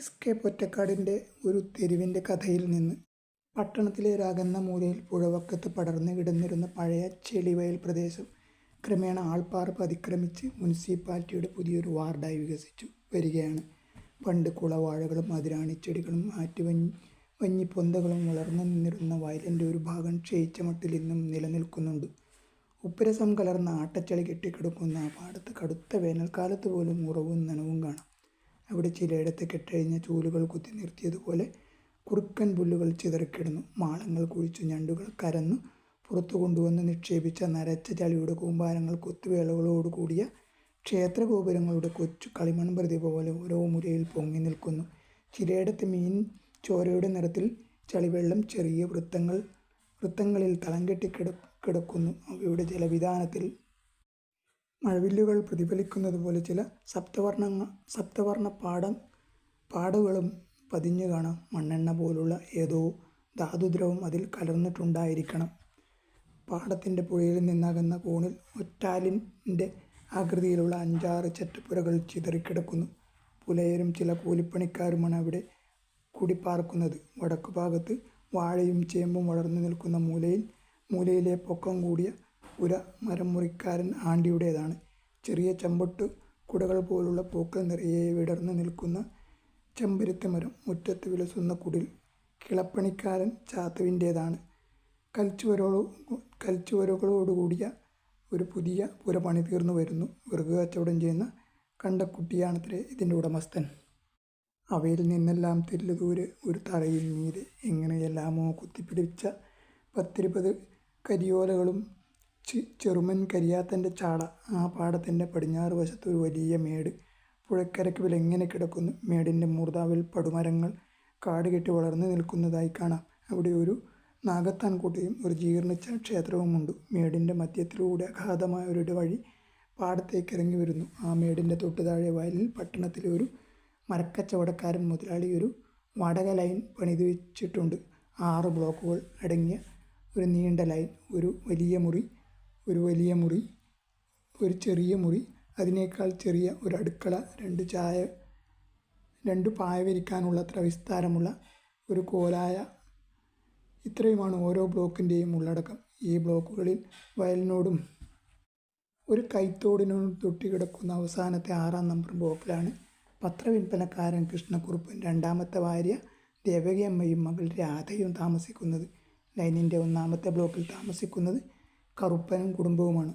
S K പൊറ്റക്കാടിന്റെ ഒരു തെരുവിന്റെ കഥയിൽ നിന്ന് പട്ടണത്തിലെ ഒരകന്ന മൂലയിൽ പുഴവക്കത്ത് പടർന്നു കിടന്നിരുന്ന പഴയ ചെളിവയൽ പ്രദേശം ക്രമേണ ആൾപ്പാർപ്പ് അതിക്രമിച്ച് മുനിസിപ്പാലിറ്റിയുടെ പുതിയൊരു വാർഡായി വികസിച്ചു വരികയാണ്. പണ്ട് കുളവാഴകളും അതിരാണിച്ചെടികളും ആറ്റുവഞ്ഞി വഞ്ഞിപ്പൊന്തകളും വളർന്നു നിന്നിരുന്ന വയലിന്റെ ഒരു ഭാഗം ക്ഷയിച്ച മട്ടിൽ ഇന്നും നിലനിൽക്കുന്നുണ്ട്. ഉപ്പരസം കലർന്ന ആട്ടച്ചളി കെട്ടിക്കിടക്കുന്ന ആ പാടത്ത് കടുത്ത വേനൽക്കാലത്ത് പോലും ഉറവും നനവും കാണാം. അവിടെ ചിലയിടത്ത് കെട്ടഴിഞ്ഞ ചൂലുകൾ കുത്തി നിർത്തിയതുപോലെ കുറുക്കൻ പുല്ലുകൾ ചിതറിക്കിടന്നു. മാളങ്ങൾ കുഴിച്ചു ഞണ്ടുകൾ കരന്നു പുറത്തു കൊണ്ടുവന്ന് നിക്ഷേപിച്ച നരച്ച ചളിയുടെ കൂമ്പാരങ്ങൾ കൊത്തുവേളകളോടുകൂടിയ ക്ഷേത്രഗോപുരങ്ങളുടെ കൊച്ചു കളിമൺ പ്രതിഭ പോലെ ഓരോ മുരയിൽ പൊങ്ങി നിൽക്കുന്നു. ചിലയിടത്ത് മീൻ ചോരയുടെ നിറത്തിൽ ചളിവെള്ളം ചെറിയ വൃത്തങ്ങൾ വൃത്തങ്ങളിൽ തളം കെട്ടി കിട കിടക്കുന്നു. അവയുടെ ജലവിധാനത്തിൽ മഴവില്ലുകൾ പ്രതിഫലിക്കുന്നത് പോലെ ചില സപ്തവർണ സപ്തവർണ പാടം പാടുകളും പതിഞ്ഞു കാണാം. മണ്ണെണ്ണ പോലുള്ള ഏതോ ധാതുദ്രവം അതിൽ കലർന്നിട്ടുണ്ടായിരിക്കണം. പാടത്തിന്റെ പുഴയിൽ നിന്നകന്ന കോണിൽ ഒറ്റാലിന്റെ ആകൃതിയിലുള്ള അഞ്ചാറ് ചെറ്റപ്പുരകൾ ചിതറിക്കിടക്കുന്നു. പുലയരും ചില കൂലിപ്പണിക്കാരുമാണ് അവിടെ കുടിപ്പാർക്കുന്നത്. വടക്കു ഭാഗത്ത് വാഴയും ചേമ്പും വളർന്നു നിൽക്കുന്ന മൂലയിൽ മൂലയിലെ പൊക്കം കൂടിയ പുര മരം മുറിക്കാരൻ ആണ്ടിയുടേതാണ്. ചെറിയ ചമ്പട്ട് കുടകൾ പോലുള്ള പൂക്കൾ നിറയെ വിടർന്നു നിൽക്കുന്ന ചെമ്പരത്തി മരം മുറ്റത്ത് വിലസുന്ന കുടിൽ കിളപ്പണിക്കാരൻ ചാത്തുവിന്റേതാണ്. കൽച്ചുവരോ കൽച്ചുവരകളോടുകൂടിയ ഒരു പുതിയ പുര പണി തീർന്നു വരുന്നു. വിറക് കച്ചവടം ചെയ്യുന്ന കണ്ടക്കുട്ടിയാണത്രേ ഇതിന്റെ ഉടമസ്ഥൻ. അവയിൽ നിന്നെല്ലാം തെല്ലുദൂരെ ഒരു തറയിൽ മീതെ എങ്ങനെയെല്ലാമോ കുത്തിപ്പിടിച്ച പത്തിരുപത് കരിയോലകളും ചെറുമൻ കരിയാത്തന്റെ ചാട ആ പാടത്തിന്റെ പടിഞ്ഞാറ് വശത്ത് ഒരു വലിയ മേട്. പുഴക്കരയ്ക്ക് വിലെങ്ങനെ കിടക്കുന്നു? മേടിന്റെ മൂർധാവിൽ പടുമരങ്ങൾ കാട് കെട്ടി വളർന്നു നിൽക്കുന്നതായി കാണാം. അവിടെ ഒരു നാഗത്താൻ കൂട്ടയും ഒരു ജീർണിച്ച ക്ഷേത്രവുമുണ്ട്. മേടിന്റെ മധ്യത്തിലൂടെ അഗാധമായ ഒരു വഴി പാടത്തേക്ക് ഇറങ്ങി വരുന്നു. ആ മേടിന്റെ തൊട്ടു താഴെ വയലിൽ പട്ടണത്തിലെ ഒരു മരക്കച്ചവടക്കാരൻ മുതലാളി ഒരു വാടക ലൈൻ പണിതു വെച്ചിട്ടുണ്ട് ആറ് ബ്ലോക്കുകൾ അടങ്ങിയ ഒരു നീണ്ട ലൈൻ ഒരു വലിയ മുറി ഒരു വലിയ മുറി ഒരു ചെറിയ മുറി അതിനേക്കാൾ ചെറിയ ഒരു അടുക്കള രണ്ട് ചായ രണ്ട് പായ വിരിക്കാനുള്ളത്ര വിസ്താരമുള്ള ഒരു കോലായ. ഇത്രയുമാണ് ഓരോ ബ്ലോക്കിന്റെയും ഉള്ളടക്കം. ഈ ബ്ലോക്കുകളിൽ വയലിനോടും ഒരു കൈത്തോടിനോടും തൊട്ടിക്കിടക്കുന്ന അവസാനത്തെ ആറാം നമ്പർ ബ്ലോക്കിലാണ് പത്രവിൽപ്പനക്കാരൻ കൃഷ്ണക്കുറുപ്പൻ രണ്ടാമത്തെ ഭാര്യ ദേവകിയമ്മയും മകൾ രാധയും താമസിക്കുന്നത്. ലൈനിന്റെ ഒന്നാമത്തെ ബ്ലോക്കിൽ താമസിക്കുന്നത് കറുപ്പനും കുടുംബവുമാണ്.